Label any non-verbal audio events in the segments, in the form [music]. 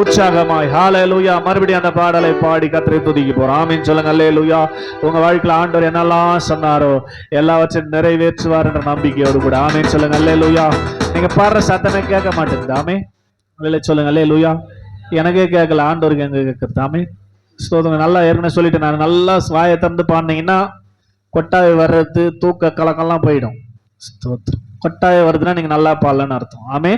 உற்சாகமாய். ஹalleluya மறுபடியும் அந்த பாடலை பாடி கத்திரை துதிக்க போறோம் ஆமீன் சொல்லுங்க. அல்லேலூயா உங்க வாழ்க்கையில் ஆண்டவர் என்னெல்லாம் சொன்னாரோ எல்லாவற்றையும் நிறைவேற்றுவார் என்ற நம்பிக்கையோடு கூட. ஆமீன் சொல்லுங்க. அல்லேலூயா நீங்க பாடுற சத்தமே கேட்க மாட்டேங்குது. ஆமே இல்லை சொல்லுங்க. அல்லேலூயா எனக்கே கேட்கல. ஆண்டவருக்கு எங்க கேட்கறது? ஆமே ஸ்தோதங்க நல்லா ஏற்கனவே சொல்லிட்டேன். நான் நல்லா வாயை திறந்து பாடினீங்கன்னா கொட்டாவை வர்றது தூக்க கலக்கம்லாம் போயிடும். ஸ்தோத்திரம். கொட்டாய் வருதுன்னா நீங்க நல்லா பாடலன்னு அர்த்தம். ஆமே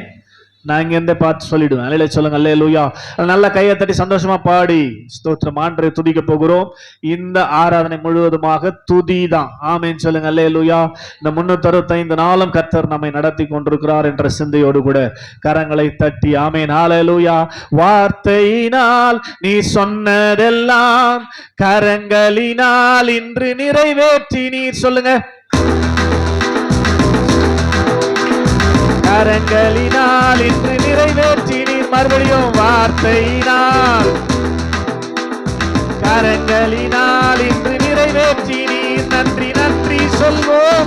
நான் இங்கேருந்தே பார்த்து சொல்லிடுவேன். அல்லையில சொல்லுங்க அல்லே லூயா நல்லா கையை தட்டி சந்தோஷமா பாடி. ஸ்தோத்திரம் ஆண்டரை துதிக்க போகிறோம். இந்த ஆராதனை முழுவதுமாக துதி தான் ஆமேன்னு சொல்லுங்க அல்லே லூயா இந்த முன்னூத்தறுபத்தைந்து நாளும் கர்த்தர் நம்மை நடத்தி கொண்டிருக்கிறார் என்ற சிந்தையோடு கூட கரங்களை தட்டி ஆமேன் லூயா வார்த்தையினால் நீ சொன்னதெல்லாம் கரங்களினால் இன்று நிறைவேற்றி நீர் சொல்லுங்க. கரங்களினால் இன்று நிறைவேற்றி நீர் மறுபடியும் வார்த்தையினால். கரங்களினால் இன்று நிறைவேற்றி நீர் நன்றி நன்றி சொல்வோம்.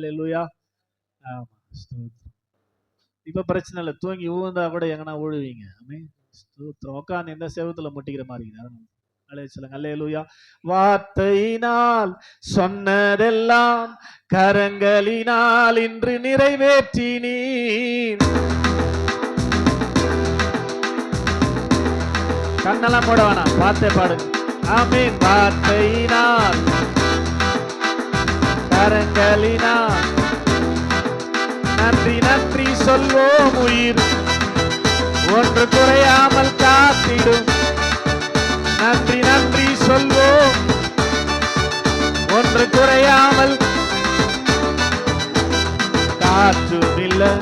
அல்லேலூயா ஆமா ஸ்தோத்திரம். இப்ப பிரச்சனை இல்லை தூங்கி ஊழ்ந்தா கூட எங்கன்னா ஊழுவீங்க. அமே ஸ்தோத்திரம். உட்காந்து எந்த செவத்துல முட்டிக்கிற மாதிரி இருக்குது வார்த்தையினால் சொன்னதெல்லாம் கரங்களினால் இன்று நிறைவேற்றி நீர் கண்ணெல்லாம் போட வேணாம். பார்த்தே பாடுங்க. ஆமீன் வார்த்தையினால் கரங்களினா. நன்றி நன்றி சொல்வோம் உயிர். ஒன்று குறையாமல் காத்திடும். நன்றி நன்றி சொல்வோம். ஒன்று குறையாமல் காற்றும் இல்ல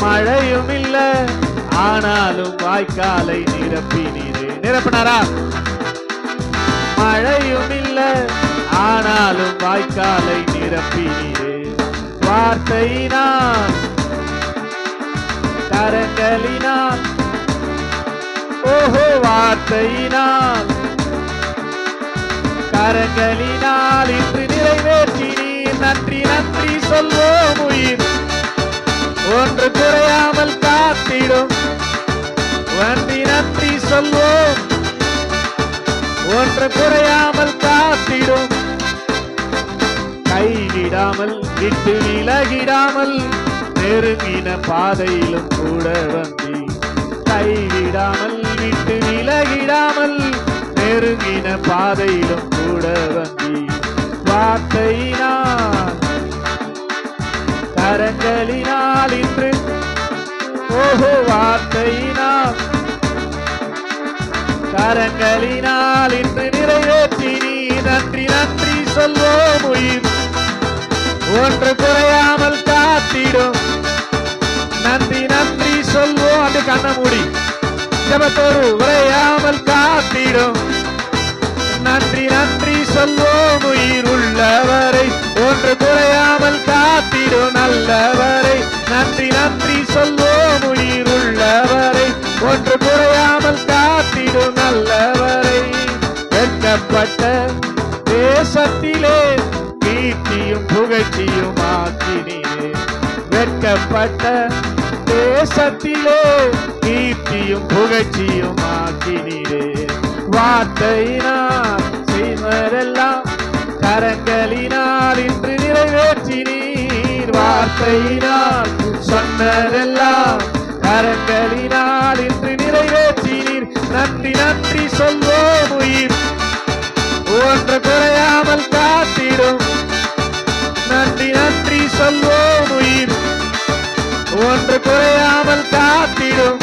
மழையும் இல்ல ஆனாலும் வாய்க்காலை நிரப்பினீரே. நிரப்பினாரா? மழையும் இல்லை ஆனாலும் வாய்க்காலை நிரப்பினீரே. வார்த்தையினால் கரங்களினால் ஓஹோ வார்த்தையினால் கரங்களினால் இன்று நிறைவேற்றினீர். நன்றி நன்றி சொல்வோம் உயிர். ஒன்று குறையாமல் காத்திடும். நன்றி நன்றி சொல்வோம். ஒன்று குறையாமல் காத்திடும். கைவிடாமல் விட்டு விலகிடாமல் நெருங்கின பாதையிலும் கூட வந்தி. கைவிடாமல் விட்டு விலகிடாமல் நெருங்கின பாதையிலும் கூட வந்தி. வார்த்தையினால் கரங்களினால் இன்று ஓஹோ வார்த்தையினால் கரங்களினால் இன்று நிறைவேற்றி நீ நன்றி நன்றி சொல்வோம் உயிர். ஒன்று குறையாமல் காத்திடும். நன்றி நன்றி சொல்வோம். அது கண்ண மூடி. ஜபத்தோடு உரையாமல் காத்திடும். நன்றி நன்றி சொல்வோம் உயிர் உள்ளவரை. ஒன்று குறையாமல் காத்திடும். நல்லவரை. நன்றி நன்றி சொல்வோம் உயிர் உள்ளவரை. ஒன்று குறையாமல் பட்ட தேசத்திலே கீர்த்தியும் புகழ்ச்சியும் ஆக்கினீரே வெட்கப்பட்ட தேசத்திலே கீர்த்தியும் புகழ்ச்சியும் ஆக்கினீரே வார்த்தையினால் செய்வதெல்லாம் கரங்களினால் இன்று நிறைவேற்றினீர். வார்த்தையினால் சொன்னதெல்லாம் கரங்களினால் இன்று நிறைவேற்றினீர். நன்றி குறையாமல் காத்திடும். நன்றி நன்றி சொல்வோம் உயிர். ஒன்று குறையாமல் காத்திடும்.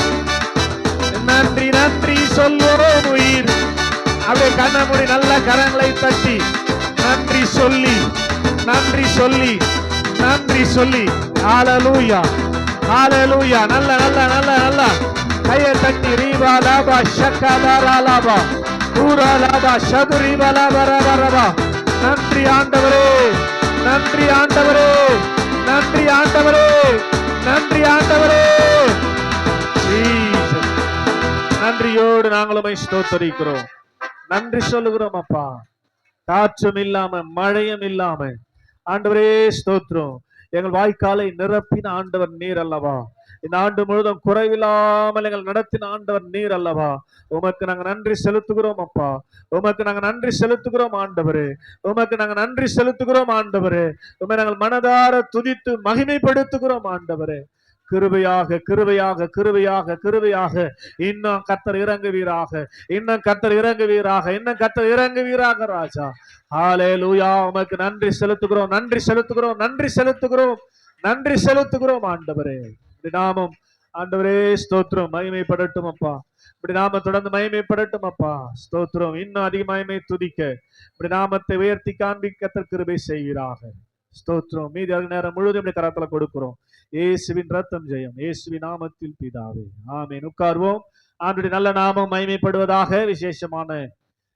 நன்றி நன்றி சொல்வோம் உயிர். அப்படியே கண்ண மூடி நல்ல கரங்களை தட்டி நன்றி சொல்லி நன்றி சொல்லி நன்றி சொல்லி. ஆலலூயா ஆலலூயா நல்ல நல்ல நல்ல நல்ல. கையை தட்டி ரீபா லாபா ஷக்கதாரா லாபா. பூரா சதுரி ஷதுரீபா வர ரபா நன்றி ஆண்டவரே நன்றி ஆண்டவரே நன்றி ஆண்டவரே நன்றி ஆண்டவரே. நன்றியோடு நாங்களும் ஸ்தோத்தரிக்கிறோம். நன்றி சொல்லுகிறோம் அப்பா. காற்றும் இல்லாம மழையும் இல்லாம. ஆண்டவரே ஸ்தோத்திரம். எங்கள் வாய்க்காலை நிரப்பின ஆண்டவர் நீர் அல்லவா? இந்த ஆண்டு முழுதும் குறைவில்லாமல் எங்கள் நடத்தின ஆண்டவர் நீர் அல்லவா? உமக்கு நாங்க நன்றி செலுத்துகிறோம் அப்பா. உமக்கு நாங்க நன்றி செலுத்துகிறோம் ஆண்டவரே. உமக்கு நாங்க நன்றி செலுத்துகிறோம் ஆண்டவரே. உமை நாங்கள் மனதார துதித்து மகிமைப்படுத்துகிறோம் ஆண்டவரே. கிருபையாக கிருபையாக கிருபையாக கிருபையாக. இன்னும் கத்தர் இறங்குவீராக. இன்னும் கத்தர் இறங்குவீராக. இன்னும் கத்தர் இறங்குவீராக ராஜா. ஆலே லூயா உமக்கு நன்றி செலுத்துகிறோம் நன்றி செலுத்துகிறோம் நன்றி செலுத்துகிறோம் நன்றி செலுத்துகிறோம் ஆண்டவரே. நாமம் ஆண்டவரே ஸ்தோத்திரம் மகிமைப்படட்டும் அப்பா. இப்படி நாம தொடர்ந்து மகிமைப்படட்டும் அப்பா. ஸ்தோத்திரம் இன்னும் அதிக மகிமை துதிக்க. இப்படி நாமத்தை உயர்த்தி காண்பிக்க கிருபை செய்வீராக ஸ்தோத்திரம். மீதி அது நேரம் முழுவதும் இப்படி கரத்துல கொடுக்கிறோம். இயேசுவின் ரத்தம் ஜெயம். இயேசுவின் நாமத்தில் பிதாவே. ஆமேன். உட்கார்வோம். ஆண்டுடைய நல்ல நாமம் மகிமைப்படுவதாக விசேஷமான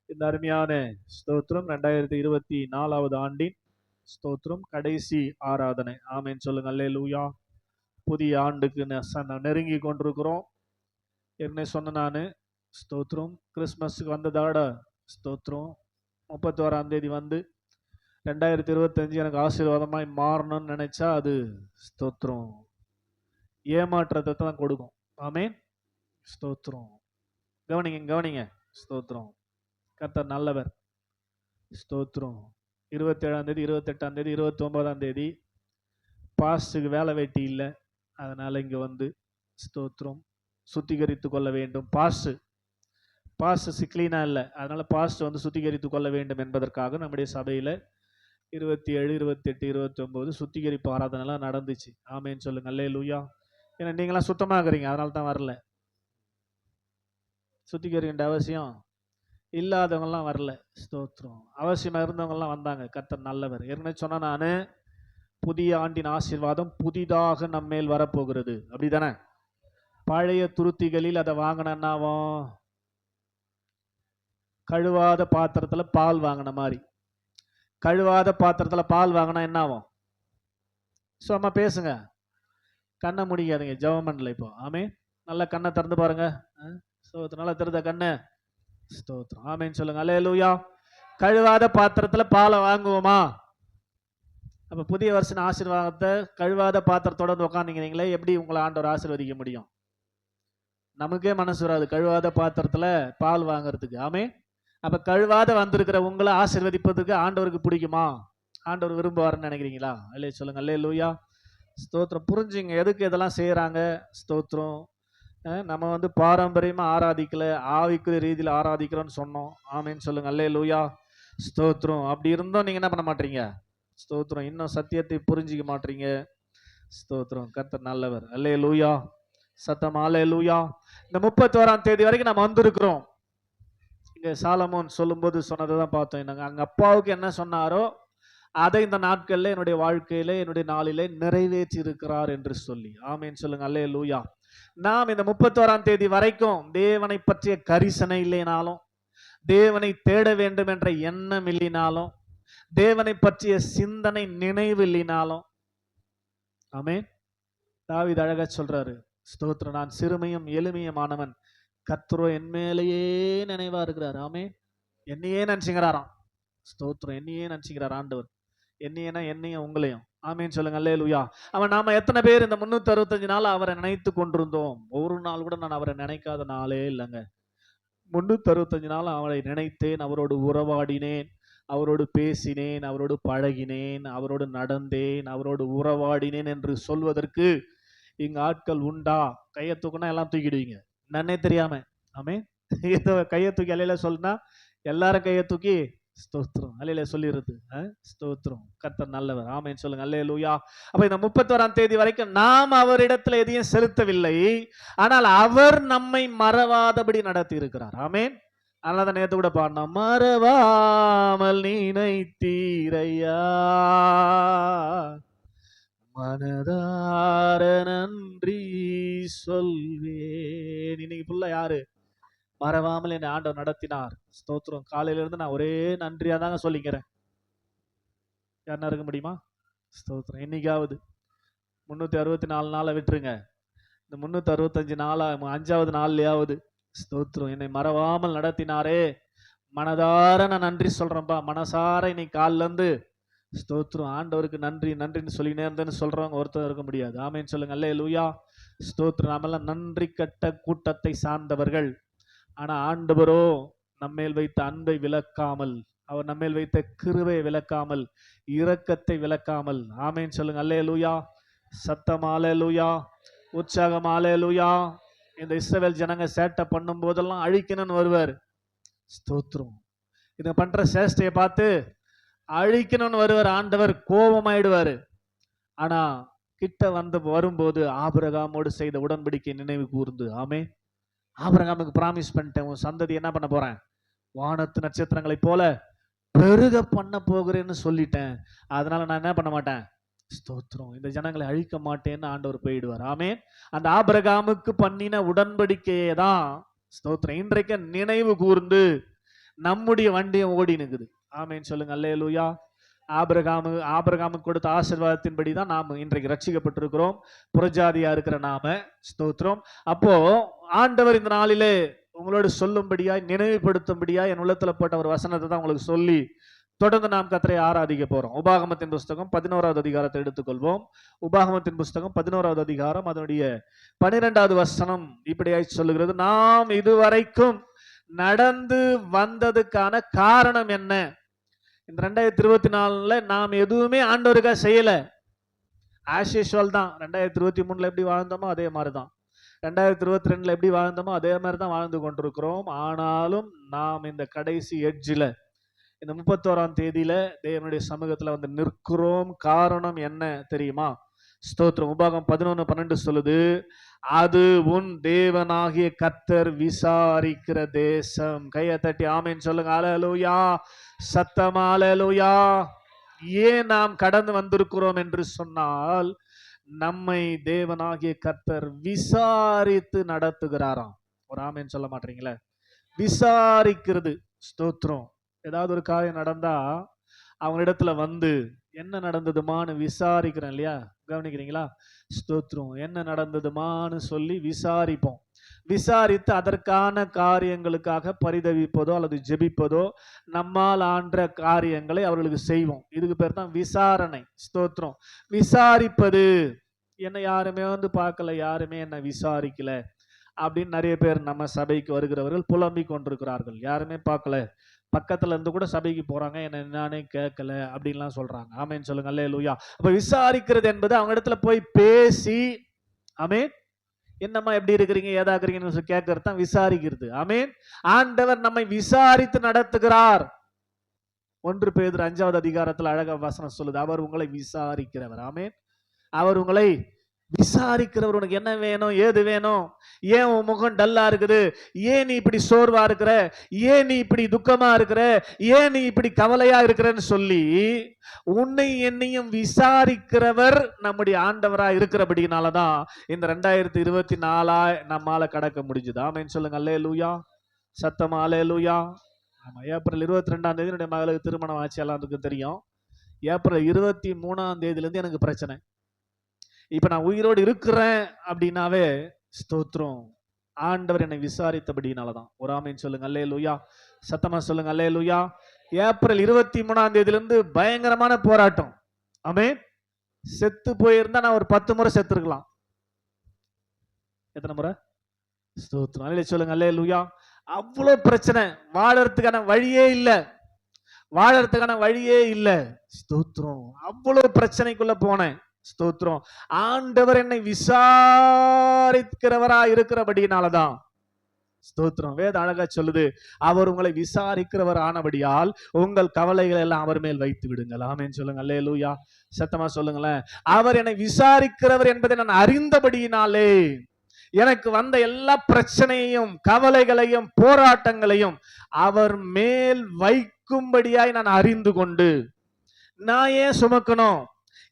இந்த அருமையான ஸ்தோத்திரம். ரெண்டாயிரத்தி இருபத்தி நாலாவது ஆண்டின் ஸ்தோத்திரம். கடைசி ஆராதனை. ஆமேன். சொல்லுங்க. அல்லேலூயா. புதிய ஆண்டுக்கு நெ- ச- நெருங்கி கொண்டிருக்கிறோம். என்ன சொன்ன நான் ஸ்தோத்ரம் கிறிஸ்மஸுக்கு வந்ததோட ஸ்தோத்ரம் முப்பத்தோராம் தேதி வந்து ரெண்டாயிரத்தி இருபத்தஞ்சு எனக்கு ஆசீர்வாதமாய் மாறணும்னு நினைச்சா அது ஸ்தோத்திரம். ஏமாற்றத்தை தான் கொடுக்கும். ஆமேன். ஸ்தோத்திரம். கவனிங்க கவனிங்க. ஸ்தோத்திரம். கர்த்தர் நல்லவர். ஸ்தோத்திரம். இருபத்தேழாம் தேதி இருபத்தெட்டாம் தேதி இருபத்தி ஒன்பதாம் தேதி. பாஸ்டுக்கு வேலை வெட்டி இல்லை. அதனால் இங்கே வந்து ஸ்தோத்திரம் சுத்திகரித்து கொள்ள வேண்டும். பாஸ்ட் பாஸ்ட் சிக்லீனாக இல்லை. அதனால் பாஸ்ட் வந்து சுத்திகரித்து கொள்ள வேண்டும் என்பதற்காக நம்முடைய சபையில் இருபத்தி ஏழு இருபத்தெட்டு இருபத்தி சுத்திகரிப்பு ஆராதனைலாம் நடந்துச்சு. ஆமேன்னு சொல்லுங்கள் அல்லே லூயா ஏன்னா நீங்களாம் சுத்தமாகறீங்க அதனால தான் வரல. சுத்திகரிக்கின்ற அவசியம் இல்லாதவங்கலாம் வரல. ஸ்தோத்திரம். அவசியமாக இருந்தவங்கலாம் வந்தாங்க. கர்த்தர் நல்லவர். ஏற்கனவே சொன்ன நான். புதிய ஆண்டின் ஆசீர்வாதம் புதிதாக நம்மேல் வரப்போகிறது. அப்படிதானே? பழைய துருத்திகளில் அதை வாங்கினாவும் கழுவாத பாத்திரத்துல பால் வாங்கின மாதிரி. கழுவாத பாத்திரத்துல பால் வாங்கினா என்ன ஆகும்? சும்மா பேசுங்க. கண்ணை முடிக்காதீங்க. பண்ணல இப்போ. ஆமே நல்லா கண்ணை திறந்து பாருங்க. ஸ்தோத்திரம் நல்லா திறந்த கண்ணு. ஸ்தோத்திரம். ஆமேன்னு சொல்லுங்க. அல்லே லூயா கழுவாத பாத்திரத்துல பாலை வாங்குவோமா? அப்ப புதிய வருஷன் ஆசீர்வாதத்தை கழுவாத பாத்திரத்தோட உட்காந்துங்கிறீங்களே எப்படி உங்களை ஆண்டவர் ஆசீர்வதிக்க முடியும்? நமக்கே மனசு வராது கழுவாத பாத்திரத்துல பால் வாங்குறதுக்கு. ஆமே அப்ப கழுவாத வந்திருக்கிற உங்களை ஆசீர்வதிப்பதுக்கு ஆண்டவருக்கு பிடிக்குமா? ஆண்டவர் விரும்புவாருன்னு நினைக்கிறீங்களா? இல்லையே சொல்லுங்க. இல்லையே லூயா ஸ்தோத்திரம். புரிஞ்சுங்க எதுக்கு இதெல்லாம் செய்யறாங்க ஸ்தோத்திரம். நம்ம வந்து பாரம்பரியமா ஆராதிக்கல ஆவிக்குரிய ரீதியில் ஆராதிக்கிறோம்னு சொன்னோம். ஆமேன்னு சொல்லுங்க. அல்லே லூயா ஸ்தோத்திரம். அப்படி இருந்தோம் நீங்க என்ன பண்ண மாட்டீங்க? ஸ்தோத்திரம். இன்னும் சத்தியத்தை புரிஞ்சிக்க மாட்டீங்க. ஸ்தோத்திரம். கர்த்தர் நல்லவர். அல்லே லூயா சத்தம். அலே லூயா இந்த முப்பத்தோராம் தேதி வரைக்கும் நம்ம வந்திருக்கிறோம். இங்கே சாலமோன் சொல்லும்போது சொன்னதை தான் பார்த்தோம். நாங்கள் அங்கே அப்பாவுக்கு என்ன சொன்னாரோ அதை இந்த நாட்களில் என்னுடைய வாழ்க்கையில என்னுடைய நாளிலே நிறைவேற்றி இருக்கிறார் என்று சொல்லி. ஆமேன்னு சொல்லுங்க. அல்லே லூயா நாம் இந்த முப்பத்தோராம் தேதி வரைக்கும் தேவனை பற்றிய கரிசனை இல்லைனாலும் தேவனை தேட வேண்டும் என்ற எண்ணம் இல்லைனாலும் தேவனை பற்றிய சிந்தனை நினைவு இல்லைனாலும் ஆமே தாவித அழகா சொல்றாரு. ஸ்தோத்திரம். நான் சிறுமையும் எளிமையுமானவன் கத்துரோ என் மேலேயே நினைவா இருக்கிறார். ஆமே என்னையே நினைச்சுங்கிறாராம். ஸ்தோத்திரம். என்னையே நினைச்சுக்கிறார் ஆண்டவர். என்னையனா என்னையும் உங்களையும். ஆமேன்னு சொல்லுங்க. அல்லேலூயா. அவன் நாம எத்தனை பேர் இந்த முன்னூத்தி அறுபத்தஞ்சு நாள் அவரை நினைத்து கொண்டிருந்தோம்? ஒரு நாள் கூட நான் அவரை நினைக்காத நாளே இல்லைங்க. முன்னூத்தி அறுபத்தஞ்சு நாள் அவரை நினைத்தேன். அவரோடு உறவாடினேன். அவரோடு பேசினேன் அவரோடு பழகினேன் அவரோடு நடந்தேன் அவரோடு உறவாடினேன் என்று சொல்வதற்கு இங்க ஆட்கள் உண்டா? கையை தூக்குனா எல்லாம் தூக்கிடுவீங்க. நன்னே தெரியாம. ஆமே [laughs] ஏதோ கையை தூக்கி அலையில சொல்லினா எல்லாரும் கையை தூக்கி ஸ்தோத்திரம். அலையில சொல்லிடுறது. ஸ்தோத்திரம். கர்த்தர் நல்லவர். ஆமேன்னு சொல்லுங்க. அல்லே லூயா அப்ப இந்த முப்பத்தோராம் தேதி வரைக்கும் நாம் அவரிடத்துல எதையும் செலுத்தவில்லை. ஆனால் அவர் நம்மை மறவாதபடி நடத்தி இருக்கிறார் ஆமேன். அதனால தான் நேத்து கூட பாடினோம். மறவாமல் நினைத்தீரையா? மனதார நன்றி சொல்வேன். இன்னைக்கு ஃபுல்லா யாரு? மறவாமல் என்னை ஆண்டவர் நடத்தினார். ஸ்தோத்திரம். காலையில இருந்து நான் ஒரே நன்றியா தாங்க சொல்லிக்கிறேன். யாருன்னா இருக்க முடியுமா? ஸ்தோத்திரம். என்னைக்காவது முந்நூற்றி அறுபத்தி நாலு நாளை விட்டுருங்க. இந்த முந்நூற்றி அறுபத்தஞ்சு நாளா அஞ்சாவது நாள்லையாவது ஸ்தோத்ரம் என்னை மறவாமல் நடத்தினாரே. மனதார நான் நன்றி சொல்கிறேன்ப்பா மனசார இன்னைக்கு காலிலேருந்து ஸ்தோத்ரம் ஆண்டவருக்கு நன்றி நன்றின்னு சொல்லினே இருந்தேன்னு சொல்கிறவங்க ஒருத்தர் இருக்க முடியாது. ஆமேன்னு சொல்லுங்க. அல்லே லூயா ஸ்தோத்ரம் நாமெல்லாம் நன்றி கட்ட கூட்டத்தை சார்ந்தவர்கள். ஆனால் ஆண்டவரோ நம்மேல் வைத்த அன்பை விளக்காமல் அவர் நம்மேல் வைத்த கிருவை விளக்காமல் இரக்கத்தை விளக்காமல் ஆமேன்னு சொல்லுங்க. அல்லே லூயா சத்தமாலே லூயா உற்சாகமாலே லூயா இந்த இஸ்ரவேல் ஜனங்க சேட்டை பண்ணும் போதெல்லாம் அழிக்கணும்னு வருவார். ஸ்தோத்திரம். இதை பண்ற சேஷ்டையை பார்த்து அழிக்கணும்னு வருவார். ஆண்டவர் கோபமாயிடுவாரு. ஆனா கிட்ட வந்து வரும்போது ஆபிரகாமோடு செய்த உடன்படிக்கை நினைவு கூர்ந்து. ஆமே ஆபிரகாமுக்கு ப்ராமிஸ் பண்ணிட்டேன். உன் சந்ததி என்ன பண்ண போறேன்? வானத்து நட்சத்திரங்களைப் போல பெருக பண்ண போகிறேன்னு சொல்லிட்டேன். அதனால நான் என்ன பண்ண மாட்டேன்? ஸ்தோத்திரம். இந்த ஜனங்களை அழிக்க மாட்டேன்னு ஆண்டவர் போயிடுவார். ஆமே அந்த ஆபிரகாமுக்கு பண்ணின உடன்படிக்கையை தான் ஸ்தோத்திரம். இன்றைக்கு நினைவு கூர்ந்து நம்முடைய வண்டியம் ஓடி நிற்குது ஆமேன்னு சொல்லுங்க. அல்லே லூயா ஆபிரகாமு ஆபிரகாமுக்கு கொடுத்த ஆசிர்வாதத்தின்படி தான் நாம் இன்றைக்கு ரட்சிக்கப்பட்டிருக்கிறோம். புரஜாதியா இருக்கிற நாம ஸ்தோத்திரம். அப்போ ஆண்டவர் இந்த நாளிலே உங்களோடு சொல்லும்படியாய் நினைவுபடுத்தும்படியாய் என் உள்ளத்துல போட்ட ஒரு வசனத்தை தான் உங்களுக்கு சொல்லி தொடர்ந்து நாம் கத்தரை ஆராதிக்க போறோம். உபாகமத்தின் புஸ்தகம் பதினோராவது அதிகாரத்தை எடுத்துக்கொள்வோம். உபாகமத்தின் புஸ்தகம் பதினோராவது அதிகாரம் அதனுடைய பனிரெண்டாவது வசனம் இப்படியாய் சொல்லுகிறது. நாம் இதுவரைக்கும் நடந்து வந்ததுக்கான காரணம் என்ன? இந்த ரெண்டாயிரத்தி இருபத்தி நாலுல நாம் எதுவுமே ஆண்டவருக்கா செய்யல. ஆஸ் தான். ரெண்டாயிரத்தி இருபத்தி மூணுல எப்படி வாழ்ந்தோமோ அதே மாதிரி தான் ரெண்டாயிரத்தி இருபத்தி ரெண்டுல எப்படி வாழ்ந்தோமோ அதே மாதிரி தான் வாழ்ந்து கொண்டிருக்கிறோம். ஆனாலும் நாம் இந்த கடைசி எட்ஜில் இந்த முப்பத்தோராம் தேதியில தேவனுடைய சமூகத்துல வந்து நிற்கிறோம். காரணம் என்ன தெரியுமா? ஸ்தோத்திரம். உபாகம் பதினொன்று பன்னெண்டு சொல்லுது அது உன் தேவனாகிய கத்தர் விசாரிக்கிற தேசம். கையை தட்டி ஆமைன்னு சொல்லுங்க. அலலூயா சத்தமா அலலூயா ஏன் நாம் கடந்து வந்திருக்கிறோம் என்று சொன்னால் நம்மை தேவனாகிய கர்த்தர் விசாரித்து நடத்துகிறாராம். ஒரு ஆமைன்னு சொல்ல மாட்டீங்களே? விசாரிக்கிறது. ஸ்தோத்திரம். ஏதாவது ஒரு காரியம் நடந்தா அவங்களிடத்துல வந்து என்ன நடந்ததுமான்னு விசாரிக்கிறேன் இல்லையா? கவனிக்கிறீங்களா? ஸ்தோத்ரம் என்ன நடந்ததுமான்னு சொல்லி விசாரிப்போம். விசாரித்து அதற்கான காரியங்களுக்காக பரிதவிப்பதோ அல்லது ஜெபிப்பதோ நம்மால் ஆன்ற காரியங்களை அவர்களுக்கு செய்வோம். இதுக்கு பேர் தான் விசாரணை. ஸ்தோத்திரம். விசாரிப்பது என்னை யாருமே வந்து பார்க்கல யாருமே என்னை விசாரிக்கல அப்படின்னு நிறைய பேர் நம்ம சபைக்கு வருகிறவர்கள் புலம்பிக் கொண்டிருக்கிறார்கள். யாருமே பார்க்கல. பக்கத்துல இருந்து கூட சபைக்கு போறாங்க. என்ன என்னானே கேட்கல அப்படின்லாம் சொல்றாங்க. ஆமேன்னு சொல்லுங்க. அல்ல லூயா அப்ப விசாரிக்கிறது என்பது அவங்க இடத்துல போய் பேசி ஆமேன். என்னம்மா எப்படி இருக்கிறீங்க? ஏதா இருக்கிறீங்கன்னு சொல்லி கேட்கறது தான் விசாரிக்கிறது. ஆமேன். ஆண்டவர் நம்மை விசாரித்து நடத்துகிறார். ஒன்று பேர் அஞ்சாவது அதிகாரத்தில் அழகாக வசனம் சொல்லுது. அவர் உங்களை விசாரிக்கிறவர். ஆமேன். அவர் உங்களை விசாரிக்கிறவர் உனக்கு என்ன வேணும் ஏது வேணும்? ஏன் உன் முகம் டல்லா இருக்குது? ஏன் நீ இப்படி சோர்வா இருக்கிற? ஏன் நீ இப்படி துக்கமா இருக்கிற? ஏன் நீ இப்படி கவலையா இருக்கிறன்னு சொல்லி உன்னை என்னையும் விசாரிக்கிறவர் நம்முடைய ஆண்டவரா இருக்கிறபடினாலதான் இந்த ரெண்டாயிரத்தி இருபத்தி நாலா நம்மால கடக்க முடிஞ்சுது. ஆமேன்னு சொல்லுங்க அல்லே லூயா சத்தமா அலே லூயா ஆமா ஏப்ரல் இருபத்தி ரெண்டாம் தேதி என்னுடைய மகளுக்கு திருமணம் ஆச்சு எல்லாத்துக்கும் தெரியும். ஏப்ரல் இருபத்தி மூணாம் தேதியிலேருந்து எனக்கு பிரச்சனை. இப்ப நான் உயிரோடு இருக்கிறேன் அப்படின்னாவே ஸ்தோத்திரம். ஆண்டவர் என்னை விசாரித்தபடினாலதான் ஒரு ஆமைன்னு சொல்லுங்க அல்லே லூயா சத்தமா சொல்லுங்க அல்லே லூயா ஏப்ரல் இருபத்தி மூணாம் தேதியிலிருந்து பயங்கரமான போராட்டம். ஆமே செத்து போயிருந்தா நான் ஒரு பத்து முறை செத்துருக்கலாம். எத்தனை முறை? ஸ்தோத்திரம். அல்ல சொல்லுங்க அல்லே லூயா அவ்வளோ பிரச்சனை. வாழறதுக்கான வழியே இல்லை. வாழறதுக்கான வழியே இல்லை. ஸ்தோத்திரம். அவ்வளோ பிரச்சனைக்குள்ள போனேன். ஸ்தோத்திரம். ஆண்டவர் என்னை விசாரிக்கிறவரா இருக்கிறபடினாலதான் ஸ்தோத்திரம். வேத அழகா சொல்லுது அவர் உங்களை விசாரிக்கிறவர் ஆனபடியால் உங்கள் கவலைகள் எல்லாம் அவர் மேல் வைத்து விடுங்கள். ஆமேன்னு சொல்லுங்க. அல்லே லூயா சத்தமா சொல்லுங்களேன். அவர் என்னை விசாரிக்கிறவர் என்பதை நான் அறிந்தபடியினாலே எனக்கு வந்த எல்லா பிரச்சனையையும் கவலைகளையும் போராட்டங்களையும் அவர் மேல் வைக்கும்படியாய் நான் அறிந்து கொண்டு நான் ஏன் சுமக்கணும்?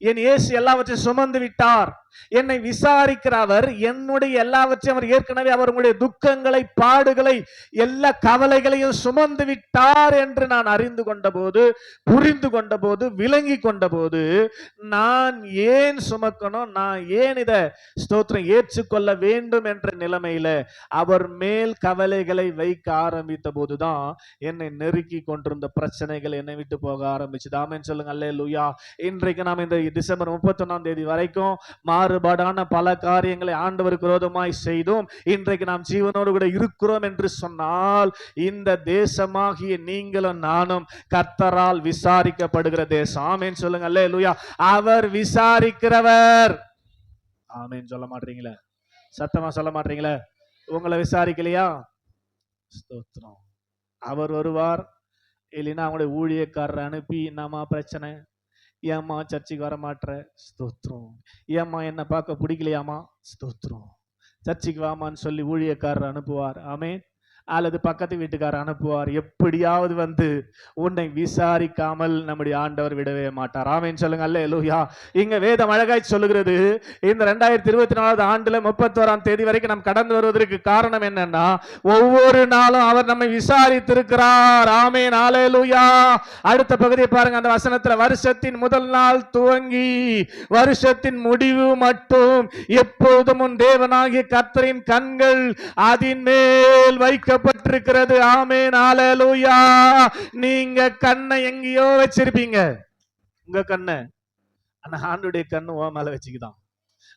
என் இயேசு எல்லாவற்றையும் சுமந்து விட்டார் என்னை விசாரிக்கிற அவர் என்னுடைய எல்லாவற்றையும் அவர் ஏற்கனவே அவருடைய துக்கங்களை பாடுகளை எல்லா கவலைகளையும் சுமந்து விட்டார் என்று நான் அறிந்து கொண்ட போது புரிந்து கொண்ட போது விளங்கி கொண்ட போது நான் ஏன் சுமக்கணும்? நான் ஏன் இதை ஸ்தோத்திரம் ஏற்றுக்கொள்ள வேண்டும் என்ற நிலைமையில அவர் மேல் கவலைகளை வைக்க ஆரம்பித்த போதுதான் என்னை நெருக்கி கொண்டிருந்த பிரச்சனைகள் என்னை விட்டு போக ஆரம்பிச்சது. ஆமென் சொல்லுங்க. அல்ல லூயா இன்றைக்கு நாம் இந்த டிசம்பர் முப்பத்தி ஒன்னாம் தேதி வரைக்கும் மாறுபாடான பல காரியங்களை ஆண்டவருக்கு விரோதமாய் செய்தோம் இன்றைக்கு நாம் ஜீவனோடு கூட இருக்கிறோம் என்று சொன்னால் இந்த தேசமாகிய நீங்களும் நானும் கர்த்தரால் விசாரிக்கப்படுகிற தேசம். ஆமென். சொல்லுங்க அல்லே லூயா அவர் விசாரிக்கிறவர். ஆமென். சொல்ல மாட்டீங்களே. சத்தமா சொல்ல மாட்டீங்களே. உங்களை விசாரிக்கலையா? ஸ்தோத்திரம். அவர் வருவார். இல்லைன்னா அவங்களுடைய ஊழியக்காரரை அனுப்பி என்னம்மா பிரச்சனை? ஏம்மா சர்ச்சுக்கு வர மாட்டுற ஸ்தோத்திரம். ஏம்மா என்னை பார்க்க பிடிக்கலையாமா ஸ்தோத்திரம். சர்ச்சுக்கு வாமான்னு சொல்லி ஊழியக்காரர் அனுப்புவார். ஆமேன். அல்லது பக்கத்து வீட்டுக்காரர் அனுப்புவார். எப்படியாவது வந்து உன்னை விசாரிக்காமல் நம்முடைய ஆண்டவர் விடவே மாட்டார். ஆமென் சொல்லுங்க அல்ல லூயா இங்க வேதம் அழகாய் சொல்லுகிறது. இந்த ரெண்டாயிரத்தி இருபத்தி நாலாவது ஆண்டுல முப்பத்தோராம் தேதி வரைக்கும் நாம் கடந்து வருவதற்கு காரணம் என்னன்னா ஒவ்வொரு நாளும் அவர் நம்மை விசாரித்திருக்கிறார். ஆமென் லூயா அடுத்த பகுதியை பாருங்க அந்த வசனத்துல வருஷத்தின் முதல் நாள் துவங்கி வருஷத்தின் முடிவு மட்டும் எப்போதும் உன் தேவனாகிய கத்தரின் கண்கள் அதன் மேல் வைக்க கொடுக்கப்பட்டிருக்கிறது ஆமென். ஹalleluya. நீங்க கண்ணை எங்கேயோ வச்சிருப்பீங்க. உங்க கண்ணை. ஆனா ஆண்டுடைய கண்ணு ஓ மேல வச்சுக்குதான்.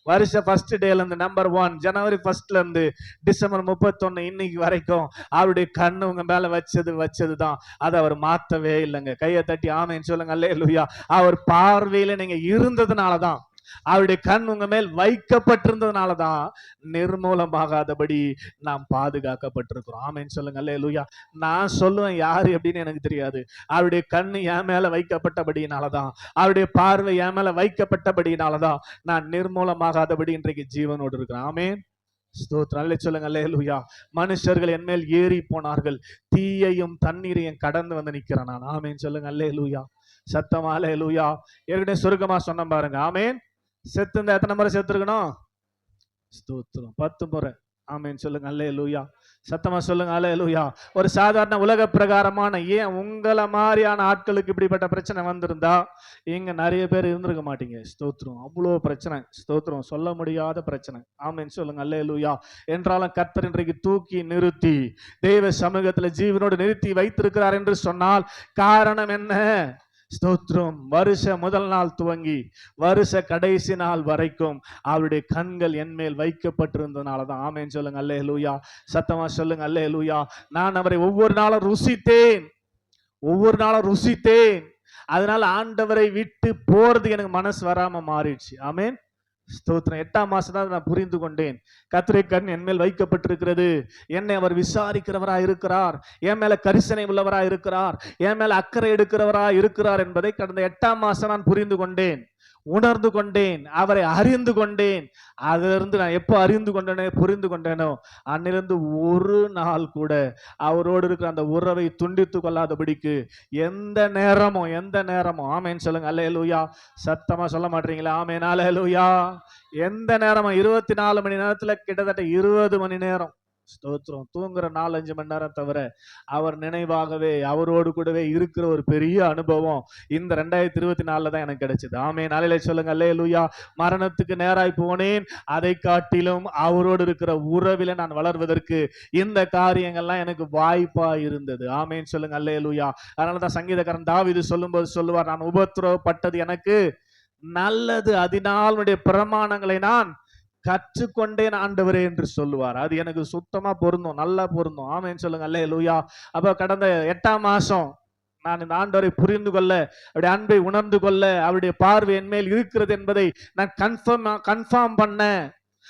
வருஷ ஃபர்ஸ்ட் டேல இருந்து நம்பர் ஒன் ஜனவரி ஃபர்ஸ்ட்ல இருந்து டிசம்பர் முப்பத்தொன்னு இன்னைக்கு வரைக்கும் அவருடைய கண்ணு உங்க மேல வச்சது வச்சதுதான். அதை அவர் மாத்தவே இல்லைங்க. கையை தட்டி ஆமைன்னு சொல்லுங்க. அல்லே அவர் பார்வையில நீங்க இருந்ததுனாலதான். அவருடைய கண் உங்க மேல் வைக்கப்பட்டிருந்ததுனாலதான் நிர்மூலமாகாதபடி நாம் பாதுகாக்கப்பட்டிருக்கிறோம். ஆமைன்னு சொல்லுங்க. அல்லே நான் சொல்லுவேன் யாரு அப்படின்னு எனக்கு தெரியாது. அவருடைய கண் என் மேல வைக்கப்பட்டபடியினாலதான் அவருடைய பார்வை என் மேல வைக்கப்பட்டபடியினாலதான் நான் நிர்மூலமாகாதபடி இன்றைக்கு ஜீவனோடு இருக்கிறேன். ஆமேன். ஸ்தோத்திரம். சொல்லுங்க லேலுயா மனுஷர்கள் என் மேல் ஏறி போனார்கள். தீயையும் தண்ணீரையும் கடந்து வந்து நிக்கிறேன் நான் ஆமேன். சொல்லுங்க. லேலுயா சத்தமா? லேலுயா ஏற்கனவே சுருக்கமா சொன்ன பாருங்க. ஆமேன். செத்து எத்தனை முறை செத்துருக்கணும்? ஸ்தோத்திரம். பத்து முறை. ஆமேன்னு சொல்லுங்க. அல்லேலூயா. சத்தமா சொல்லுங்க. அல்லேலூயா. ஒரு சாதாரண உலக பிரகாரமான ஏன் உங்களை மாதிரியான ஆட்களுக்கு இப்படிப்பட்ட பிரச்சனை வந்திருந்தா இங்க நிறைய பேர் இருந்திருக்க மாட்டீங்க. ஸ்தோத்திரம். அவ்வளோ பிரச்சனை. ஸ்தோத்திரம். சொல்ல முடியாத பிரச்சனை. ஆமேன்னு சொல்லுங்க. அல்லேலூயா. என்றாலும் கர்த்தர் இன்றைக்கு தூக்கி நிறுத்தி தெய்வ சமூகத்துல ஜீவனோடு நிறுத்தி வைத்திருக்கிறார் என்று சொன்னால் காரணம் என்ன? ஸ்தோத்திரம். வருஷ முதல் நாள் துவங்கி வருஷ கடைசி நாள் வரைக்கும் அவருடைய கண்கள் என் மேல் வைக்கப்பட்டிருந்ததுனால தான். ஆமேன். சொல்லுங்க அல்லே லூயா சத்தமா சொல்லுங்க அல்லே லூயா நான் அவரை ஒவ்வொரு நாளும் ருசித்தேன். ஒவ்வொரு நாளும் ருசித்தேன். அதனால ஆண்டவரை விட்டு போறது எனக்கு மனசு வராம மாறிடுச்சு. ஆமேன். ஸ்தோத்திரம். எட்டாம் மாசம் தான் நான் புரிந்து கொண்டேன். கத்திரை கண் என் மேல் வைக்கப்பட்டிருக்கிறது. என்னை அவர் விசாரிக்கிறவராய் இருக்கிறார். என் மேல கரிசனை உள்ளவராய் இருக்கிறார். என் மேல அக்கறை எடுக்கிறவராய் இருக்கிறார் என்பதை கடந்த எட்டாம் மாசம் நான் புரிந்து கொண்டேன். உணர்ந்து கொண்டேன் அவரை அறிந்து கொண்டேன். அதிலிருந்து நான் எப்போ அறிந்து கொண்டேனோ புரிந்து கொண்டேனோ அன்னிலிருந்து ஒரு நாள் கூட அவரோடு இருக்கிற அந்த உறவை துண்டித்து கொள்ளாதபடிக்கு எந்த நேரமும் எந்த நேரமும் ஆமேன்னு சொல்லுங்க அல்லேலூயா. சத்தமா சொல்ல மாட்டீங்களா? ஆமேனால லூயா எந்த நேரமும் இருபத்தி நாலு மணி நேரத்துல கிட்டத்தட்ட இருபது மணி நேரம் ஸ்தோத்திரம். தூங்குற நாலஞ்சு மணி நேரம் தவிர அவர் நினைவாகவே அவரோடு கூடவே இருக்கிற ஒரு பெரிய அனுபவம் இந்த ரெண்டாயிரத்தி இருபத்தி நாலுல தான் எனக்கு கிடைச்சது. ஆமே நாளையில சொல்லுங்க அல்லே லூயா மரணத்துக்கு நேராய் போனேன். அதை காட்டிலும் அவரோடு இருக்கிற உறவில நான் வளர்வதற்கு இந்த காரியங்கள்லாம் எனக்கு வாய்ப்பா இருந்தது. ஆமேன்னு சொல்லுங்க அல்லே லூயா அதனாலதான் சங்கீதக்காரன் தாவிது சொல்லும்போது சொல்லுவார் நான் உபத்திரவப்பட்டது எனக்கு நல்லது. அதனாலுடைய பிரமாணங்களை நான் கற்றுக்கொண்டேன் ஆண்டவரே என்று சொல்லுவார். அது எனக்கு சுத்தமா பொருந்தும் நல்லா பொருந்தும். ஆமேன்னு சொல்லுங்க. அல்லே லூயா அப்ப கடந்த எட்டாம் மாசம் நான் இந்த ஆண்டவரை புரிந்து கொள்ள அவருடைய அன்பை உணர்ந்து கொள்ள அவருடைய பார்வை என் மேல் இருக்கிறது என்பதை நான் கன்ஃபார்ம் கன்ஃபார்ம் பண்ண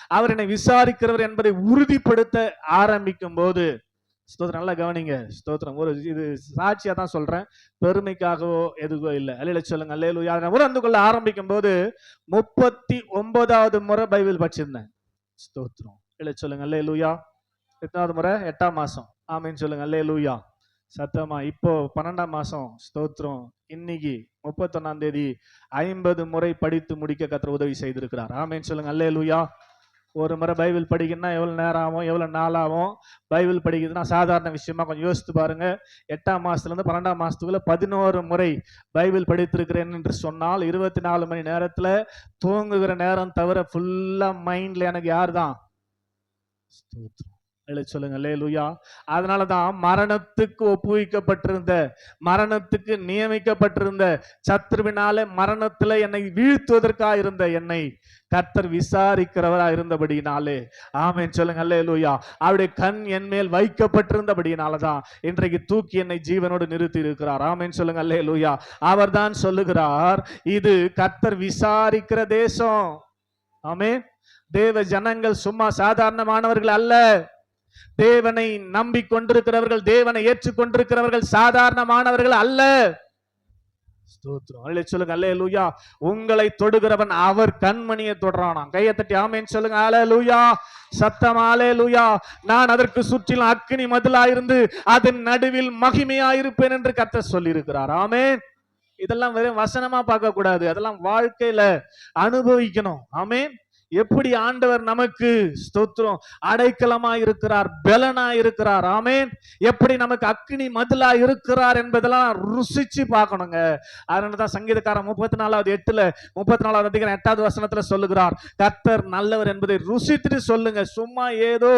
அவர் என்னை விசாரிக்கிறவர் என்பதை உறுதிப்படுத்த ஆரம்பிக்கும் போது ஸ்தோத்திரம். நல்லா கவனிங்க. ஸ்தோத்திரம். ஒரு இது சாட்சியா தான் சொல்றேன். பெருமைக்காகவோ எதுக்கோ இல்லை. அல்ல சொல்லுங்க. அல்லேலூயா. யார் நான் உணர்ந்து கொள்ள ஆரம்பிக்கும் போது முப்பத்தி ஒன்பதாவது முறை பைபிள் படிச்சிருந்தேன். ஸ்தோத்திரம். இல்லை சொல்லுங்க. அல்லேலூயா. எத்தனாவது முறை எட்டாம் மாசம். ஆமின்னு சொல்லுங்க. அல்லேலூயா. சத்தமா. இப்போ பன்னெண்டாம் மாசம். ஸ்தோத்திரம். இன்னைக்கு முப்பத்தொன்னாம் தேதி ஐம்பது முறை படித்து முடிக்க கத்திர உதவி செய்திருக்கிறார். ஆமேன்னு சொல்லுங்க. அல்லே லூயா ஒரு முறை பைபிள் படிக்கணும்னா எவ்வளோ நேரம் ஆகும் எவ்வளோ நாள் ஆகும் பைபிள் படிக்கிறதுனா சாதாரண விஷயமா கொஞ்சம் யோசித்து பாருங்க. எட்டாம் மாதத்துலேருந்து பன்னெண்டாம் மாதத்துக்குள்ளே பதினோரு முறை பைபிள் படித்திருக்கிறேன் என்று சொன்னால் இருபத்தி நாலு மணி நேரத்தில் தூங்குகிற நேரம் தவிர ஃபுல்லாக மைண்டில் எனக்கு யார் தான் ஸ்தோத்திரம் எழுத சொல்லுங்க. லேலுயா அதனால தான் மரணத்துக்கு ஒப்புவிக்கப்பட்டிருந்த மரணத்துக்கு நியமிக்கப்பட்டிருந்த சத்ருவினாலே மரணத்துல என்னை வீழ்த்துவதற்காக இருந்த என்னை கர்த்தர் விசாரிக்கிறவரா இருந்தபடியினாலே. ஆமேன். சொல்லுங்க. அல்லேலூயா அவருடைய கண் என் மேல் வைக்கப்பட்டிருந்தபடியினால தான் இன்றைக்கு தூக்கி என்னை ஜீவனோடு நிறுத்தி இருக்கிறார். ஆமேன். சொல்லுங்க. அல்லேலூயா அவர் தான் சொல்லுகிறார் இது கர்த்தர் விசாரிக்கிற தேசம். ஆமேன். தேவ ஜனங்கள் சும்மா சாதாரணமானவர்கள் அல்ல. தேவனை நம்பிக்கொண்டிருக்கிறவர்கள் தேவனை ஏற்றுக்கொண்டிருக்கிறவர்கள் சாதாரணமானவர்கள் அல்ல. ஸ்தோத்திரம். சொல்லுங்க அல்ல லூயா உங்களை தொடுகிறவன் அவர் கண்மணியை தொடுறானாம். கையை தட்டி ஆமேன்னு சொல்லுங்க அல லூயா சத்தம் அலே லூயா நான் அதற்கு சுற்றிலும் அக்னி மதிலாயிருந்து அதன் நடுவில் மகிமையா இருப்பேன் என்று கத்த சொல்லியிருக்கிறார். ஆமேன். இதெல்லாம் வெறும் வசனமா பார்க்க கூடாது அதெல்லாம் வாழ்க்கையில அனுபவிக்கணும். ஆமேன். எப்படி ஆண்டவர் நமக்கு ஸ்தோத்திரம்? அடைக்கலமா இருக்கிறார் பலனா இருக்கிறார் ஆமேன். எப்படி நமக்கு அக்னி மதிலா இருக்கிறார் என்பதெல்லாம் ருசிச்சு பார்க்கணுங்க. அதனால தான் சங்கீதக்காரன் முப்பத்தி நாலாவது எட்டுல முப்பத்தி நாலாவது அதிகாரம் எட்டாவது வசனத்துல சொல்லுகிறார் கர்த்தர் நல்லவர் என்பதை ருசித்துட்டு சொல்லுங்க. சும்மா ஏதோ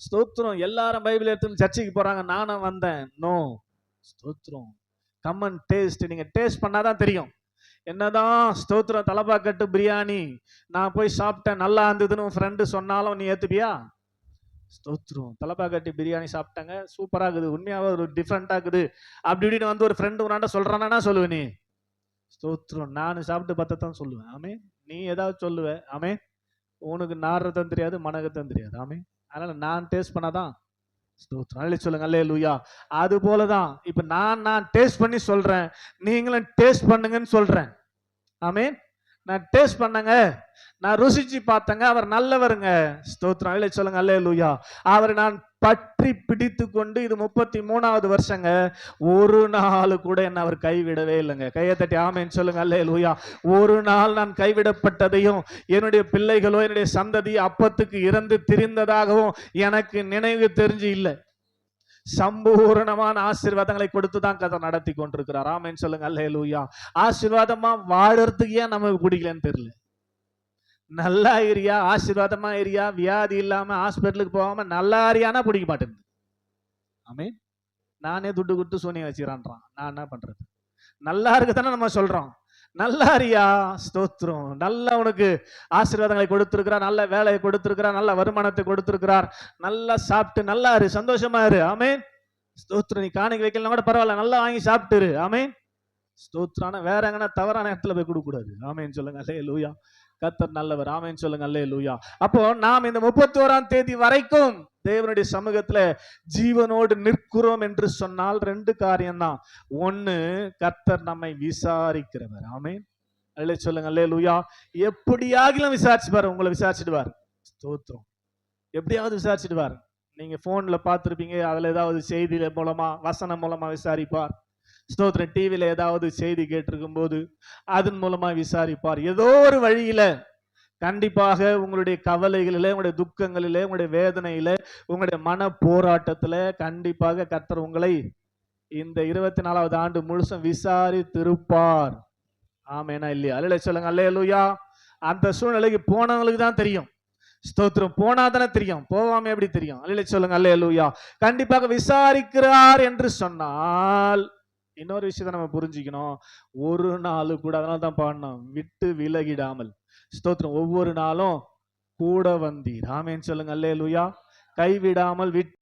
ஸ்தோத்திரம். எல்லாரும் பைபிள் எடுத்துன்னு சர்ச்சைக்கு போறாங்க. நானும் வந்தேன். நோ ஸ்தோத்திரம். கம்மன் டேஸ்ட் நீங்க டேஸ்ட் பண்ணாதான் தெரியும். என்னதான் ஸ்தோத்திரம் தலைப்பாக்கட்டு பிரியாணி. நான் போய் சாப்பிட்டேன் நல்லா இருந்ததுன்னு உன் ஃப்ரெண்டு சொன்னாலும் நீ ஏத்துப்பியா? ஸ்தோத்திரம் தலைப்பாக்கட்டு பிரியாணி சாப்பிட்டாங்க. சூப்பராக இருக்குது. உண்மையாவே ஒரு டிஃப்ரெண்ட்டாக இருக்குது. அப்படி இப்படின்னு வந்து ஒரு ஃப்ரெண்டு உன்னாண்ட சொல்கிறானா சொல்லுவேன் நீ? ஸ்தோத்திரம் நான் சாப்பிட்டு பார்த்ததான் சொல்லுவேன். ஆமே நீ ஏதாவது சொல்லுவ. ஆமே உனக்கு நாடுறதும் தெரியாது மனகத்தும் தெரியாது. ஆமே அதனால் நான் டேஸ்ட் பண்ணாதான் ஸ்தோத்திரம். அல்ல சொல்லுங்க. அல்லே லூயா அது போலதான். இப்போ நான் நான் டேஸ்ட் பண்ணி சொல்கிறேன் நீங்களும் டேஸ்ட் பண்ணுங்கன்னு சொல்கிறேன் ஆமென் நான் டேஸ்ட் பண்ணங்க. நான் ருசிச்சு பார்த்தங்க. அவர் நல்லவருங்க. ஸ்தோத்திரம். அல்ல சொல்லுங்க. அல்லே லூயா அவர் நான் பற்றி பிடித்து கொண்டு இது முப்பத்தி மூணாவது வருஷங்க. ஒரு நாள் கூட என்ன அவர் கைவிடவே இல்லைங்க. கையை தட்டி ஆமேன்னு சொல்லுங்க. அல்ல லூயா ஒரு நாள் நான் கைவிடப்பட்டதையும் என்னுடைய பிள்ளைகளோ என்னுடைய சந்ததி அப்பத்துக்கு இறந்து திரிந்ததாகவும் எனக்கு நினைவு தெரிஞ்சு இல்லை. சம்பூரணமான ஆசீர்வாதங்களை கொடுத்து தான் கதை நடத்தி கொண்டிருக்கிறார். ஆமேன்னு சொல்லுங்க. அல்ல லூயா ஆசீர்வாதமா வாழறதுக்கு ஏன் நமக்கு பிடிக்கலன்னு தெரியல. நல்லா ஏரியா ஆசீர்வாதமா ஏரியா வியாதி இல்லாம ஹாஸ்பிட்டலுக்கு போகாம நல்லா ஏரியானா பிடிக்க மாட்டேங்குது. ஆமே நானே துட்டு கொடுத்து சோனியா வச்சுக்கிறான்றான். நான் என்ன பண்றது? நல்லா இருக்குதானே நம்ம சொல்றோம். நல்லா அறியா ஸ்தோத்திரம். நல்லா உனக்கு ஆசீர்வாதங்களை கொடுத்துருக்கிறார். நல்ல வேலையை கொடுத்துருக்கிறார். நல்ல வருமானத்தை கொடுத்துருக்கிறார். நல்லா சாப்பிட்டு நல்லா இரு. சந்தோஷமா இரு. ஆமேன். ஸ்தோத்திரம். நீ காணிக்க வைக்கலாம் கூட பரவாயில்ல. நல்லா வாங்கி சாப்பிட்டுரு இரு. ஆமேன். ஸ்தோத்திரான வேற எங்கன்னா தவறான இடத்துல போய் கொடுக்கக்கூடாது. ஆமேன்னு சொல்லுங்க. அல்லே லூயா கத்தர் நல்லவர். ஆமேன்னு சொல்லுங்க. அல்லே லூயா அப்போ நாம் இந்த முப்பத்தோராம் தேதி வரைக்கும் தேவனுடைய சமூகத்துல ஜீவனோடு நிற்கிறோம் என்று சொன்னால் ரெண்டு காரியம்தான். ஒன்னு கர்த்தர் நம்மை விசாரிக்கிறவர். ஆமேன். அல்லே சொல்லுங்க. அல்லே லூயா எப்படியாகிலும் விசாரிச்சுப்பாரு. உங்களை விசாரிச்சுடுவார். ஸ்தோத்திரம். எப்படியாவது விசாரிச்சுடுவார். நீங்க போன்ல பார்த்துருப்பீங்க. அதுல ஏதாவது செய்தியில மூலமா வசனம் மூலமா விசாரிப்பார். ஸ்தோத்திரம் டிவியில் ஏதாவது செய்தி கேட்டிருக்கும் போது அதன் மூலமாக விசாரிப்பார். ஏதோ ஒரு வழியில் கண்டிப்பாக உங்களுடைய கவலைகளில் உங்களுடைய துக்கங்களில் உங்களுடைய வேதனையில் உங்களுடைய மன போராட்டத்தில் கண்டிப்பாக கர்த்தர் உங்களை இந்த இருபத்தி நாலாவது ஆண்டு முழுசும் விசாரித்திருப்பார். ஆமேனா இல்லையா? அல்ல சொல்லுங்க. அல்லையா அந்த சூழ்நிலைக்கு போனவங்களுக்கு தான் தெரியும். ஸ்தோத்திரம் போனா தானே தெரியும். போகாம எப்படி தெரியும்? அல்ல சொல்லுங்க. அல்லையா கண்டிப்பாக விசாரிக்கிறார் என்று சொன்னால் இன்னொரு விஷயத்தை நம்ம புரிஞ்சுக்கணும். ஒரு நாள் கூட அதனால தான் பாடணும் விட்டு விலகிடாமல். ஸ்தோத்திரம். ஒவ்வொரு நாளும் கூட வந்தீர். ஆமேன்னு சொல்லுங்க. அல்லே கைவிடாமல் விட்டு